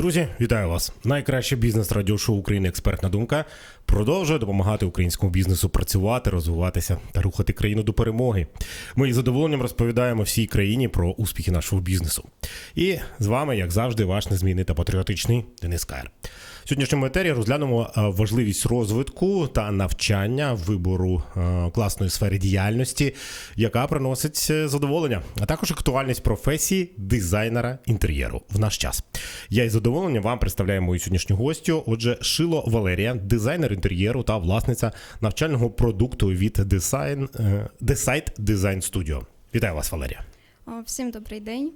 Друзі, вітаю вас! Найкраще бізнес радіошоу України Експертна думка продовжує допомагати українському бізнесу працювати, розвиватися та рухати країну до перемоги. Ми із задоволенням розповідаємо всій країні про успіхи нашого бізнесу. І з вами, як завжди, ваш незмінний та патріотичний Денис Каєр. Сьогоднішньому етері розглянемо е, важливість розвитку та навчання вибору е, класної сфери діяльності, яка приносить е, задоволення, а також актуальність професії дизайнера інтер'єру в наш час. Я із задоволенням вам представляю мою сьогоднішню гостю. Отже, Шило Валерія, дизайнер інтер'єру та власниця навчального продукту від Design, Decide Design Studio. Вітаю вас, Валерія. Всім добрий день.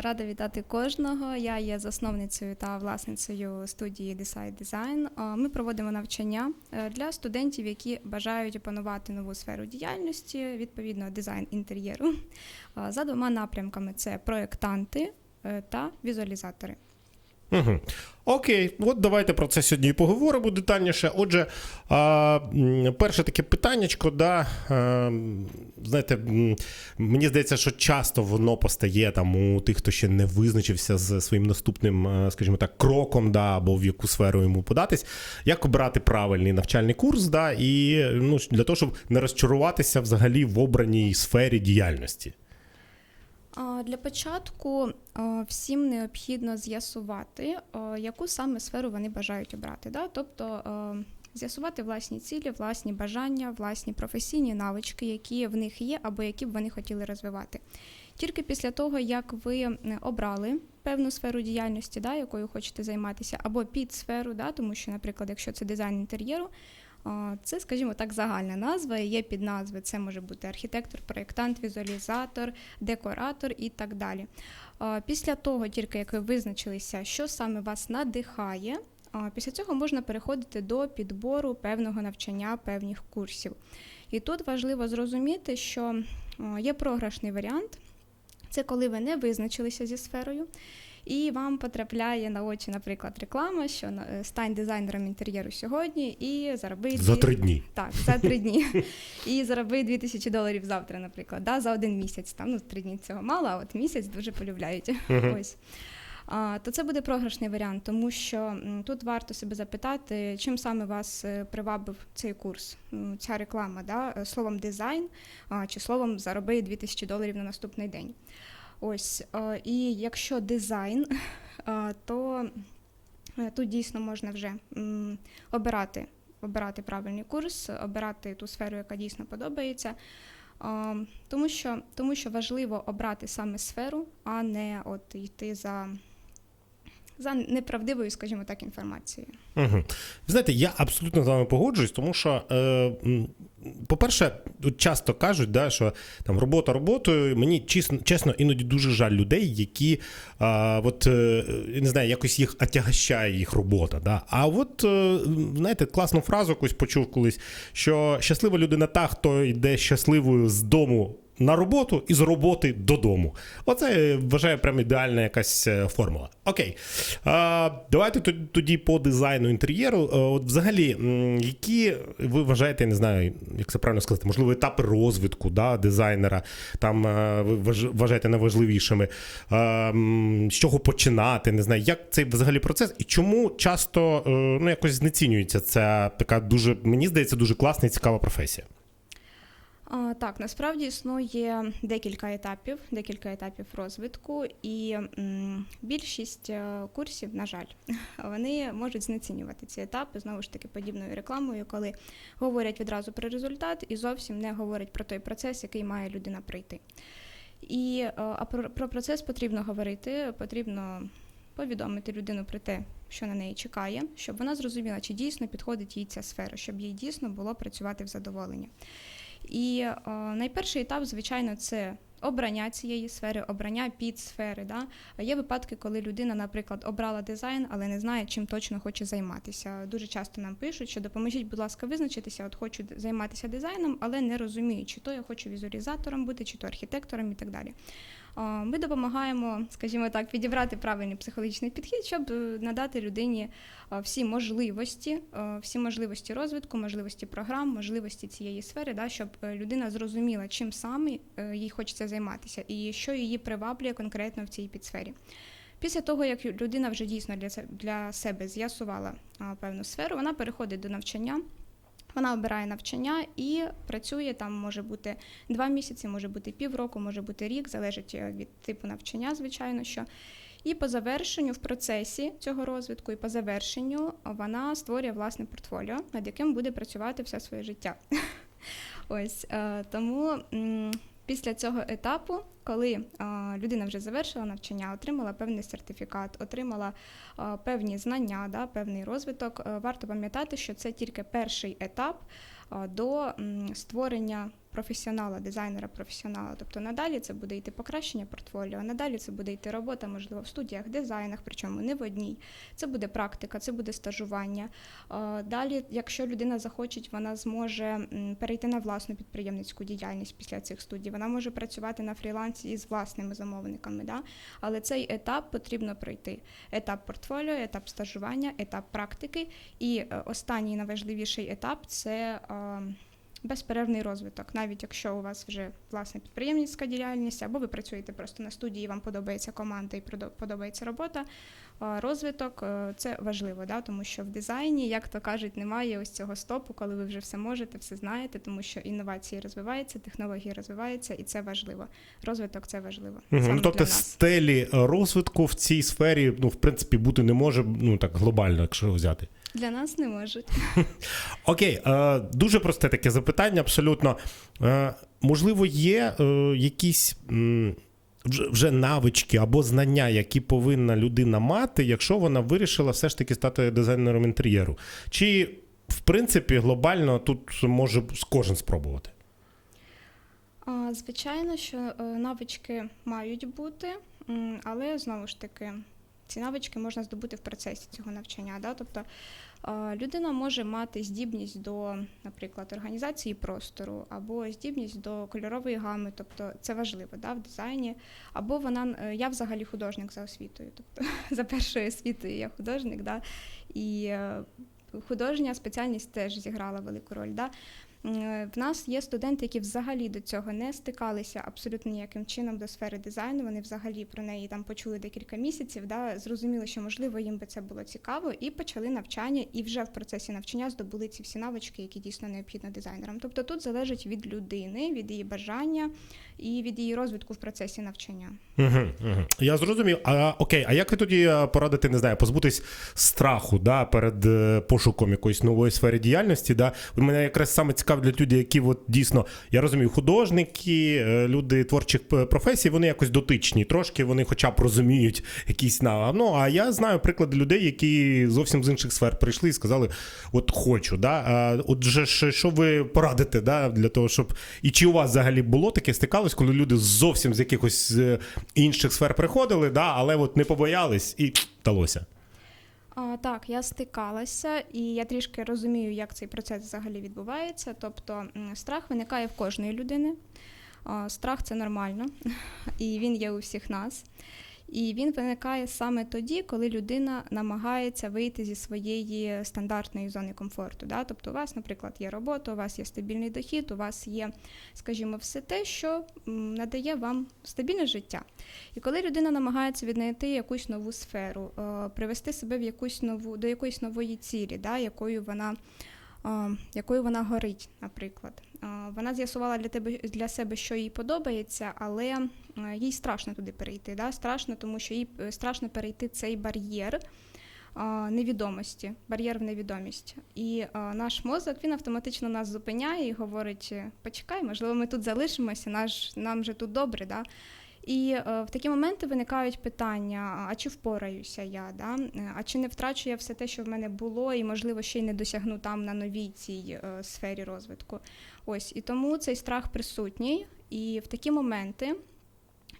Рада вітати кожного. Я є засновницею та власницею студії Decide Design. Ми проводимо навчання е, для студентів, які бажають опанувати нову сферу діяльності, відповідно дизайн інтер'єру. За двома напрямками: це проєктанти е, та візуалізатори. Угу. Окей, от давайте про це сьогодні і поговоримо детальніше. Отже, а, перше таке питаннячко, да, а, знаєте, мені здається, що часто воно постає там у тих, хто ще не визначився з своїм наступним, е, скажімо так, кроком, да, або в яку сферу йому податись, як обрати правильний навчальний курс, да, і ну, для того, щоб не розчаруватися взагалі в обраній сфері діяльності. Для початку всім необхідно з'ясувати, яку саме сферу вони бажають обрати. Да? Тобто з'ясувати власні цілі, власні бажання, власні професійні навички, які в них є, або які б вони хотіли розвивати. Тільки після того, як ви обрали певну сферу діяльності, да, якою хочете займатися, або підсферу, да, тому що, наприклад, якщо це дизайн інтер'єру, Це, скажімо так, загальна назва. Є підназви. Це може бути архітектор, проєктант, візуалізатор, декоратор і так далі. Після того, тільки як ви визначилися, що саме вас надихає, після цього можна переходити до підбору певного навчання, певних курсів. І тут важливо зрозуміти, що є програшний варіант. Це коли ви не визначилися зі сферою, і вам потрапляє на очі, наприклад, реклама, що е, стань дизайнером інтер'єру сьогодні і зароби За три дні. Так, за три дні. І зароби 2000 доларів завтра, наприклад, да, за один місяць. Там ну три дні цього мало, а от місяць дуже полюбляють. Ось. То це буде програшний варіант, тому що тут варто себе запитати, чим саме вас е, привабив цей курс, ця реклама, да? е, словом дизайн чи словом зароби 2000 доларів на наступний день. Ось, е, і якщо дизайн, е, то е, тут дійсно можна вже обирати, обирати правильний курс, обирати ту сферу, яка дійсно подобається. Тому що, тому що важливо обрати саме сферу, а не от йти за, за неправдивою, скажімо так, інформацією. Угу. Знаєте, я абсолютно з вами погоджуюсь, тому що, е, по-перше, часто кажуть, да, що там робота роботою. Мені чесно, чесно, іноді дуже жаль людей, які а, от, е, не знаю, якось їх отягощає їх робота. Да? А от, е, знаєте, класну фразу якусь почув колись, що щаслива людина та, хто йде щасливою з дому. На роботу і з роботи додому. Оце е, вважаю прям ідеальна якась е, формула. Окей. А, давайте тоді по дизайну інтер'єру. Е, От взагалі, які ви вважаєте, я не знаю, як це правильно сказати, можливо, етапи розвитку да, дизайнера, там ви вважаєте найважливішими. М, З чого починати? Не знаю, як цей взагалі процес і чому часто ну, якось знецінюється ця така дуже, мені здається, дуже класна і цікава професія. Так, насправді існує декілька етапів, декілька етапів розвитку, і більшість е, курсів, на жаль, вони можуть знецінювати ці етапи знову ж таки подібною рекламою, коли говорять відразу про результат і зовсім не говорять про той процес, який має людина пройти. І е, а про, про процес потрібно говорити, потрібно повідомити людину про те, що на неї чекає, щоб вона зрозуміла, чи дійсно підходить їй ця сфера, щоб їй дійсно було працювати в задоволення. І е, найперший етап, звичайно, це обрання цієї сфери, обрання підсфери. Да? Є випадки, коли людина, наприклад, обрала дизайн, але не знає, чим точно хоче займатися. Дуже часто нам пишуть, що допоможіть, будь ласка, визначитися, от хочу займатися дизайном, але не розумію, чи то я хочу візуалізатором бути, чи то архітектором і так далі. Е, Ми допомагаємо, скажімо так, підібрати правильний психологічний підхід, щоб е, надати людині е, всі можливості, всі можливості розвитку, можливості програм, можливості цієї сфери, да, щоб людина зрозуміла, чим саме їй хочеться займатися і що її приваблює конкретно в цій підсфері. Після того, як людина вже дійсно для для себе з'ясувала певну сферу, вона переходить до навчання. Вона обирає навчання і працює там, може бути два місяці, може бути півроку, може бути рік, залежить е, від типу навчання, звичайно що. І по завершенню в процесі цього розвитку, і по завершенню вона створює власне портфоліо, над яким буде працювати все своє життя. Ось е, тому після цього етапу, коли людина вже завершила навчання, отримала певний сертифікат, отримала певні знання, да, певний розвиток, е, варто пам'ятати, що це тільки перший етап до створення професіонала, дизайнера професіонала. Тобто надалі це буде йти покращення портфоліо, надалі це буде йти робота, можливо, в студіях, дизайнах, причому не в одній. Це буде практика, це буде стажування. Далі, якщо людина захоче, вона зможе перейти на власну підприємницьку діяльність після цих студій. Вона може працювати на фрілансі із власними замовниками. Да? Але цей етап потрібно пройти: етап портфоліо, етап стажування, етап практики. І е, останній найважливіший етап це. Безперервний розвиток, навіть якщо у вас вже власна підприємницька діяльність, або ви працюєте просто на студії, вам подобається команда і подобається робота. Розвиток е, це важливо, да? тому що в дизайні, як то кажуть, немає ось цього стопу, коли ви вже все можете, все знаєте, тому що інновації розвиваються, технології розвиваються, і це важливо. Розвиток це важливо. Мгм. саме Ну, тобто для нас. стелі розвитку в цій сфері, ну, в принципі, бути не може, ну так глобально, якщо взяти. Для нас не можуть. Окей, е, дуже просте таке запитання, абсолютно. Е, можливо, є е, якісь м, вже, вже навички або знання, які повинна людина мати, якщо вона вирішила все ж таки стати дизайнером інтер'єру. Чи, в принципі, глобально тут може кожен спробувати? А, Звичайно, що е, навички мають бути, м, але знову ж таки, ці навички можна здобути в процесі цього навчання. Да? Тобто е, людина може мати здібність до, наприклад, організації простору, або здібність до кольорової гами, тобто це важливо да, в дизайні. Або вона е, я взагалі художник за освітою, тобто за першою освітою я художник, да, і е, художня спеціальність теж зіграла велику роль. Да. М, В нас є студенти, які взагалі до цього не стикалися абсолютно ніяким чином до сфери дизайну. Вони взагалі про неї там почули декілька місяців, да, зрозуміли, що можливо їм би це було цікаво, і почали навчання, і вже в процесі навчання здобули ці всі навички, які дійсно необхідні дизайнерам. Тобто тут залежить від людини, від її бажання і від її розвитку в процесі навчання. Угу, угу. Я зрозумів. А окей, а як ви тоді е, порадите, не знаю, позбутись страху да, перед е, пошуком якоїсь нової сфери діяльності? Да? Мене якраз саме цікавлять люди, які от дійсно, я розумію, художники, е, люди творчих професій, вони якось дотичні, трошки вони хоча б розуміють якісь на. Ну, а я знаю приклади людей, які зовсім з інших сфер прийшли і сказали: от хочу. Да? Отже, що ви порадите да, для того, щоб. І чи у вас взагалі було таке стикалось, коли люди зовсім з якихось інших сфер приходили, да, але от не побоялись і вдалося. А, так, я стикалася, і я трішки розумію, як цей процес взагалі відбувається. Тобто страх виникає в кожної людини. Страх це нормально, і він є у всіх нас. І він виникає саме тоді, коли людина намагається вийти зі своєї стандартної зони комфорту. Да? Тобто, у вас, наприклад, є робота, у вас є стабільний дохід, у вас є, скажімо, все те, що надає вам стабільне життя. І коли людина намагається віднайти якусь нову сферу, е, привести себе в якусь нову до якоїсь нової цілі, да, якою вона. Якою вона горить, наприклад, вона з'ясувала для тебе для себе, що їй подобається, але їй страшно туди перейти. Да? Страшно, тому що їй е, страшно перейти цей бар'єр невідомості, бар'єр в невідомість. І наш мозок він автоматично нас зупиняє і говорить: почекай, можливо, ми тут залишимося, наш нам же тут добре. Да? І е, в такі моменти виникають питання: а чи впораюся я? Да? Е, А чи не втрачу я все те, що в мене було, і можливо ще й не досягну там на новій цій е, сфері розвитку. Ось і тому цей страх присутній. І в такі моменти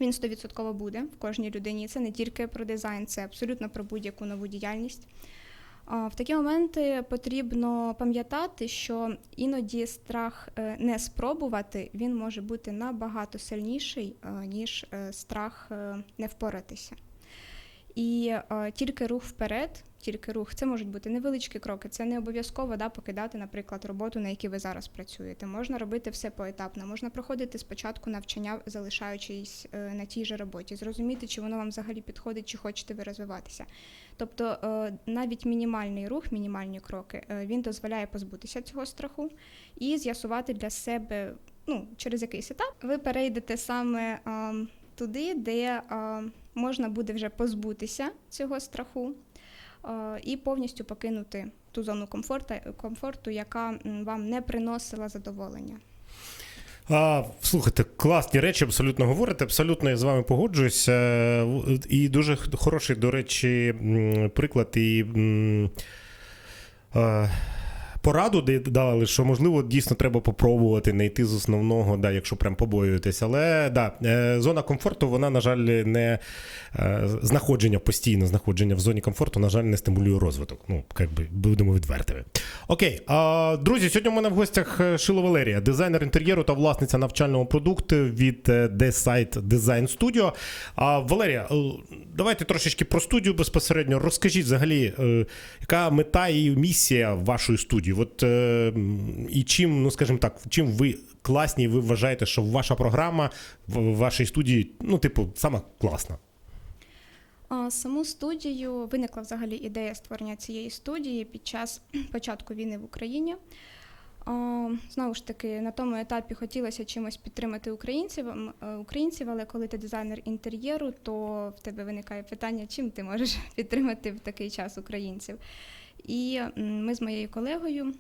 він стовідсотково буде в кожній людині. Це не тільки про дизайн, це абсолютно про будь-яку нову діяльність. В такі моменти потрібно пам'ятати, що іноді страх е, не спробувати він може бути набагато сильніший, е, ніж е, страх не впоратися. І е, тільки рух вперед, тільки рух, це можуть бути невеличкі кроки. Це не обов'язково да, покидати, наприклад, роботу, на якій ви зараз працюєте. Можна робити все поетапно, можна проходити спочатку навчання, залишаючись е, на тій же роботі, зрозуміти, чи воно вам взагалі підходить, чи хочете ви розвиватися. Тобто е, навіть мінімальний рух, мінімальні кроки, е, він дозволяє позбутися цього страху і з'ясувати для себе ну, через якийсь етап, ви перейдете саме а, туди, де а, можна буде вже позбутися цього страху а, і повністю покинути ту зону комфорту, комфорту яка вам не приносила задоволення. А, слухайте, класні речі абсолютно говорите. Абсолютно я з вами погоджуюсь. Е, І дуже хороший, до речі, приклад і. Пораду дали, що можливо дійсно треба попробувати не йти з основного, да, якщо прям побоюєтесь. Але да, е, зона комфорту, вона, на жаль, не е, знаходження постійно, знаходження в зоні комфорту, на жаль, не стимулює розвиток. Ну, як би будемо відвертими. Окей, а, друзі, сьогодні у мене в гостях е, Шило Валерія, дизайнер інтер'єру та власниця навчального продукту від D-Site Design Studio. А, Валерія, давайте трошечки про студію безпосередньо. Розкажіть взагалі, яка мета і місія вашої студії? От е, і чим, ну скажімо так, чим ви класні, ви вважаєте, що ваша програма в вашій студії, ну, типу, сама класна? Саму студію виникла взагалі ідея створення цієї студії під час початку війни в Україні. Знову ж таки, на тому етапі хотілося чимось підтримати українців, е, українців, але коли ти дизайнер інтер'єру, то в тебе виникає питання, чим ти можеш підтримати в такий час українців. І ми з моєю колегою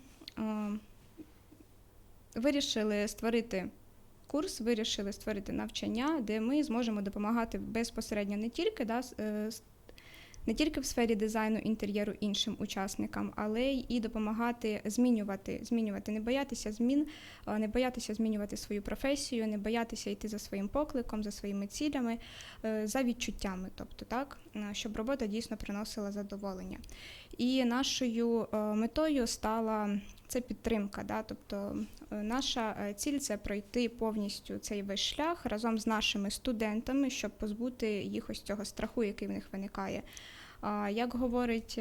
вирішили створити курс, вирішили створити навчання, де ми зможемо допомагати безпосередньо не тільки да, е, не тільки в сфері дизайну інтер'єру іншим учасникам, але й і допомагати змінювати, змінювати, не боятися змін, не боятися змінювати свою професію, не боятися йти за своїм покликом, за своїми цілями, е, за відчуттями, тобто так, е, щоб робота дійсно приносила задоволення. І нашою е, метою стала це підтримка. Да? Тобто е, наша е, ціль це пройти повністю цей весь шлях разом з нашими студентами, щоб позбути їх ось цього страху, який в них виникає. Як говорить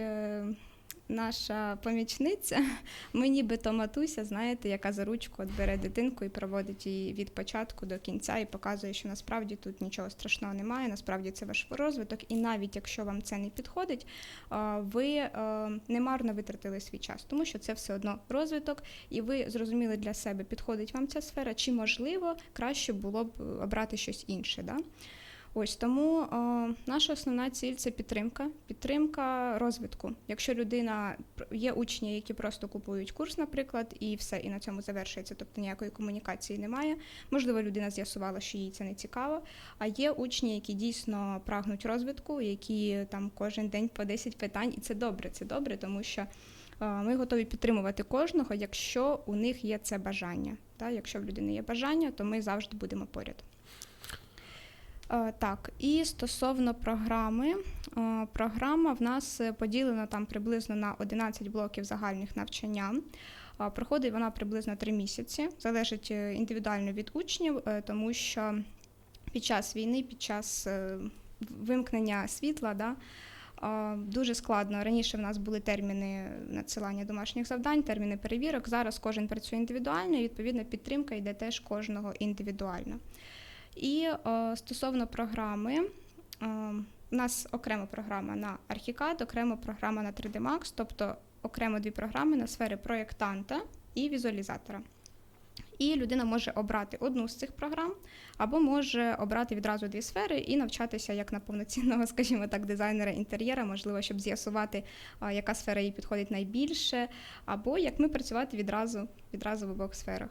наша помічниця, ми нібито матуся, знаєте, яка за ручку от бере дитинку і проводить її від початку до кінця і показує, що насправді тут нічого страшного немає, насправді це ваш розвиток, і навіть якщо вам це не підходить, ви е, немарно витратили свій час, тому що це все одно розвиток, і ви зрозуміли для себе, підходить вам ця сфера, чи можливо краще було б обрати щось інше. Да? Ось тому е, наша основна ціль це підтримка, підтримка розвитку. Якщо людина є учні, які просто купують курс, наприклад, і все, і на цьому завершується, тобто ніякої комунікації немає. Можливо, людина з'ясувала, що їй це не цікаво. А є учні, які дійсно прагнуть розвитку, які там кожен день по 10 питань, і це добре. Це добре, тому що е, ми готові підтримувати кожного, якщо у них є це бажання. Та, якщо в людини є бажання, то ми завжди будемо поряд. Е, Так, і стосовно програми, е, програма в нас е, поділена там приблизно на 11 блоків загальних навчання. Проходить вона приблизно 3 місяці, залежить індивідуально від учнів, тому що під час війни, під час вимкнення світла, да, дуже складно. Раніше в нас були терміни надсилання домашніх завдань, терміни перевірок. Зараз кожен працює індивідуально, і відповідно підтримка йде теж кожного індивідуально. І е, стосовно програми, е, у нас окрема програма на Archicad, окрема програма на 3D Max, тобто окремо дві програми на сфери проєктанта і візуалізатора. І людина може обрати одну з цих програм, або може обрати відразу дві сфери і навчатися як на повноцінного, скажімо так, дизайнера інтер'єра, можливо, щоб з'ясувати, яка сфера їй підходить найбільше, або як ми працювати відразу, відразу в обох сферах.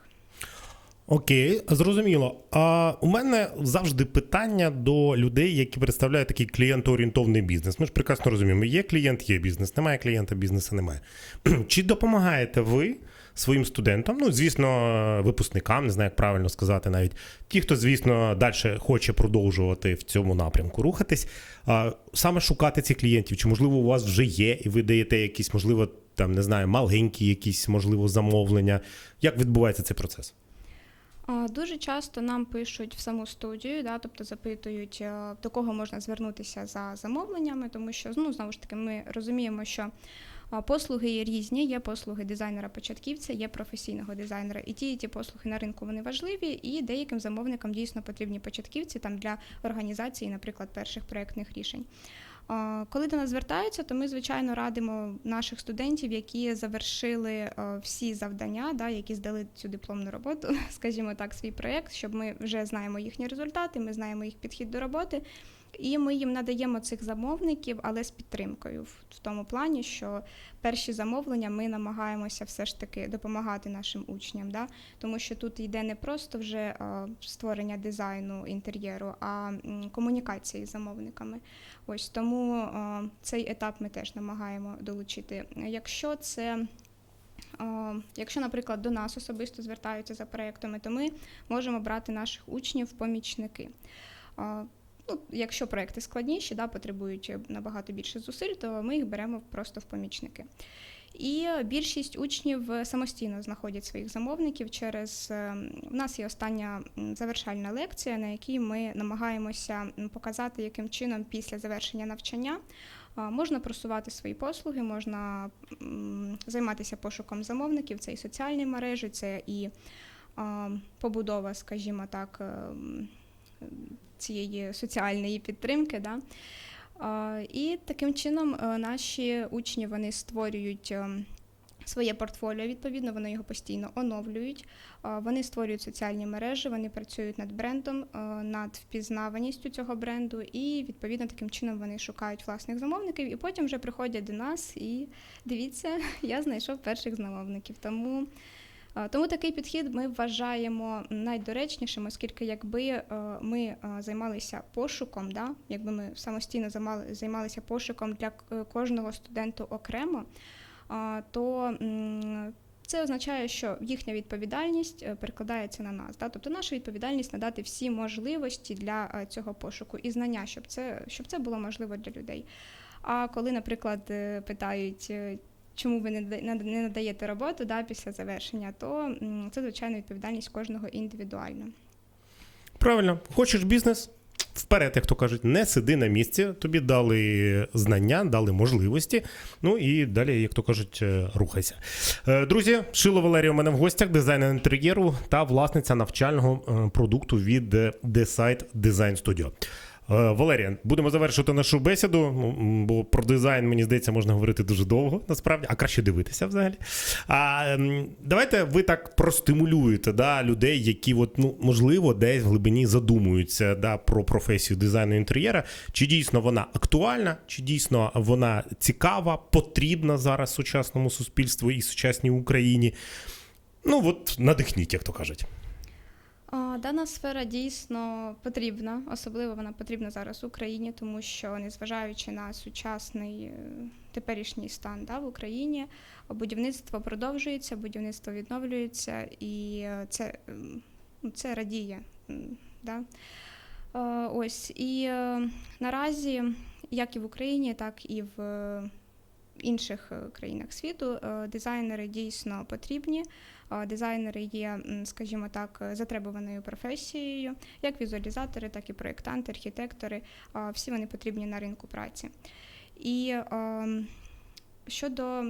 Окей, зрозуміло. А у мене завжди питання до людей, які представляють такий клієнтоорієнтовний бізнес. Ми ж прекрасно розуміємо, є клієнт, є бізнес, немає клієнта, бізнесу немає. Чи допомагаєте ви своїм студентам? Ну, звісно, випускникам, не знаю, як правильно сказати, навіть ті, хто, звісно, далі хоче продовжувати в цьому напрямку рухатись, а, саме шукати цих клієнтів, чи можливо у вас вже є, і ви даєте якісь, можливо, там не знаю, маленькі якісь можливо замовлення. Як відбувається цей процес? Дуже часто нам пишуть в саму студію, да, тобто запитують, е, до кого можна звернутися за замовленнями, тому що ну, знову ж таки ми розуміємо, що послуги є різні, є послуги дизайнера-початківця, є професійного дизайнера. І ті, і ті послуги на ринку вони важливі, і деяким замовникам дійсно потрібні початківці там для організації, наприклад, перших проєктних рішень. Коли до нас звертаються, то ми звичайно радимо наших студентів, які завершили е, всі завдання, да, які здали цю дипломну роботу, скажімо так, свій проєкт, щоб ми вже знаємо їхні результати, ми знаємо їх підхід до роботи. І ми їм надаємо цих замовників, але з підтримкою в, тому плані, що перші замовлення ми намагаємося все ж таки допомагати нашим учням, да? тому що тут йде не просто вже створення дизайну інтер'єру, а комунікації з замовниками. Ось тому цей етап ми теж намагаємо долучити. Якщо це Якщо, наприклад, до нас особисто звертаються за проектами, то ми можемо брати наших учнів помічники. Е, Ну, якщо проекти складніші, да, потребують набагато більше зусиль, то ми їх беремо просто в помічники. І більшість учнів самостійно знаходять своїх замовників через е, у нас є остання завершальна лекція, на якій ми намагаємося показати, яким чином після завершення навчання можна просувати свої послуги, можна займатися пошуком замовників. Це і соціальні мережі, це і побудова, скажімо так. Ем, цієї соціальної підтримки. Да? І таким чином е, наші учні вони створюють е, своє портфоліо, відповідно, вони його постійно оновлюють. Вони створюють соціальні мережі, вони працюють над брендом, е, над впізнаваністю цього бренду, і відповідно таким чином вони шукають власних замовників, і потім вже приходять до нас і дивіться, я знайшов перших замовників. Тому Тому такий підхід ми вважаємо найдоречнішим, оскільки якби е, ми е, займалися пошуком, да, якби ми самостійно займалися пошуком для кожного студенту окремо, то це означає, що їхня відповідальність е, перекладається на нас. Да? Тобто наша відповідальність надати всі можливості для е, цього пошуку і знання, щоб це, щоб це було можливо для людей. А коли, наприклад, е, питають, е, чому ви не да- не не надаєте роботу да, після завершення, то це звичайно відповідальність кожного індивідуально. Правильно, хочеш бізнес? Вперед, як то кажуть, не сиди на місці. Тобі дали знання, дали можливості. Ну і далі, як то кажуть, е, рухайся. Е, Друзі, Шило Валерія у мене в гостях, дизайнер інтер'єру та власниця навчального е, продукту від е, Decide Design Studio. Е, Валерія, будемо завершувати нашу бесіду, бо про дизайн, мені здається, можна говорити дуже довго, насправді, а краще дивитися взагалі. А давайте ви так простимулюєте да, людей, які, от, ну, можливо, десь в глибині задумуються да, про професію дизайну інтер'єра. Чи дійсно вона актуальна, чи дійсно вона цікава, потрібна зараз сучасному суспільству і сучасній Україні. Ну, от надихніть, як то кажуть. Дана сфера дійсно потрібна, особливо вона потрібна зараз Україні, тому що незважаючи на сучасний е, теперішній стан да, в Україні, будівництво продовжується, будівництво відновлюється, і е, це, це радіє. Да? Е, Ось і наразі, як і в Україні, так і в інших країнах світу, дизайнери дійсно потрібні. Дизайнери є, скажімо так, е, затребуваною професією, як візуалізатори, так і проєктанти, архітектори. Всі вони потрібні на ринку праці. І щодо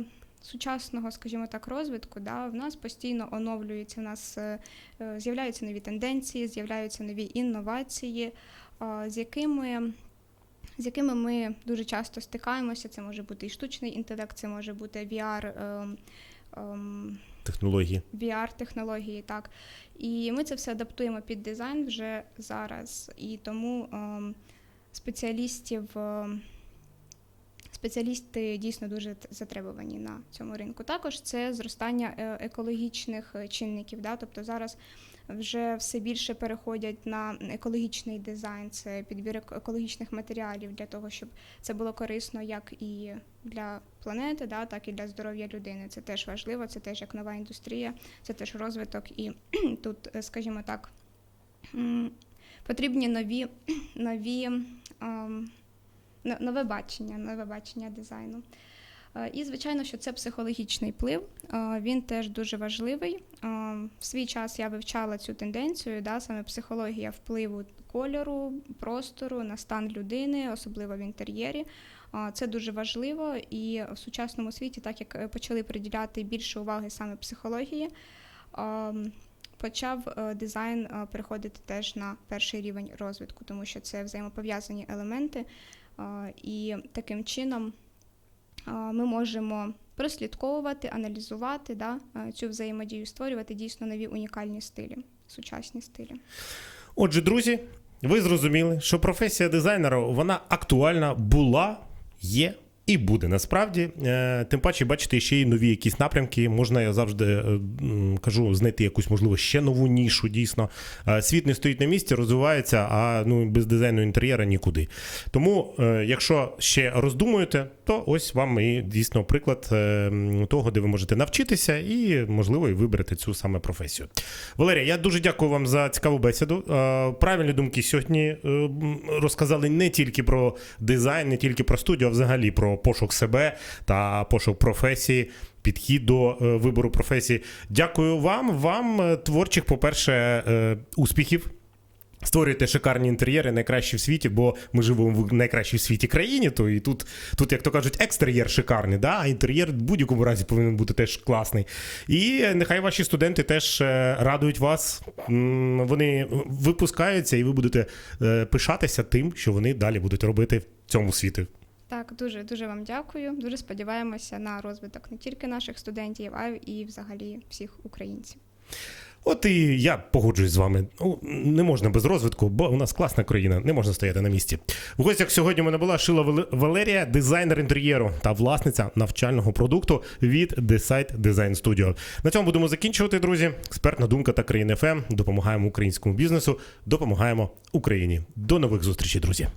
сучасного, скажімо так, розвитку, да, в нас постійно оновлюється, в нас е, е, з'являються нові тенденції, з'являються нові інновації, з якими з якими ми дуже часто стикаємося. Це може бути і штучний інтелект, це може бути VR, ем, ем, Технології. VR-технології, так. І ми це все адаптуємо під дизайн вже зараз. І тому ем, спеціалістів. ем, Спеціалісти дійсно дуже затребувані на цьому ринку. Також це зростання е, екологічних е, чинників. Да? Тобто зараз вже все більше переходять на екологічний дизайн, це підбір екологічних матеріалів для того, щоб це було корисно як і для планети, да, так і для здоров'я людини. Це теж важливо, це теж як нова індустрія, це теж розвиток. І тут, е, скажімо так, потрібні нові, нові нове бачення, нове бачення дизайну. Е, І, звичайно, що це психологічний вплив. Е, Він теж дуже важливий. Е, В свій час я вивчала цю тенденцію, да, саме психологія впливу кольору, простору на стан людини, особливо в інтер'єрі. Це дуже важливо, і в сучасному світі, так як почали приділяти більше уваги саме психології, е, почав дизайн переходити теж на перший рівень розвитку, тому що це взаємопов'язані елементи, і таким чином ми можемо прослідковувати, аналізувати да, цю взаємодію, створювати дійсно нові унікальні стилі, сучасні стилі. Отже, друзі, ви зрозуміли, що професія дизайнера вона актуальна була, є. І буде насправді. Е, Тим паче, бачите, ще й нові якісь напрямки. Можна, я завжди е, кажу, знайти якусь, можливо, ще нову нішу. Дійсно, Е, світ не стоїть на місці, розвивається, а ну без дизайну інтер'єра нікуди. Тому, якщо ще роздумуєте, то ось вам і дійсно приклад того, де ви можете навчитися, і можливо і виберете цю саме професію. Валерія, я дуже дякую вам за цікаву бесіду. Правильні думки сьогодні розказали не тільки про дизайн, не тільки про студію, а взагалі про пошук себе та пошук професії. Підхід до е, вибору професії. Дякую вам. Вам е, творчих, по-перше, е, успіхів. Створюєте шикарні інтер'єри, найкращі в світі, бо ми живемо в найкращій в світі країні. То і тут, тут, як то кажуть, екстер'єр шикарний, да? а інтер'єр в будь-якому разі повинен бути теж класний. І нехай ваші студенти теж радують вас. Вони випускаються, і ви будете пишатися тим, що вони далі будуть робити в цьому світі. Так, дуже дуже вам дякую. Дуже сподіваємося на розвиток не тільки наших студентів, а й взагалі всіх українців. От і я погоджуюсь з вами. Ну, не можна без розвитку, бо у нас класна країна, не можна стояти на місці. В гостях сьогодні у мене була Шила Валерія, дизайнер інтер'єру та власниця навчального продукту від Decide Design Studio. На цьому будемо закінчувати, друзі. Експертна думка та країни ФМ. Допомагаємо українському бізнесу, допомагаємо Україні. До нових зустрічей, друзі.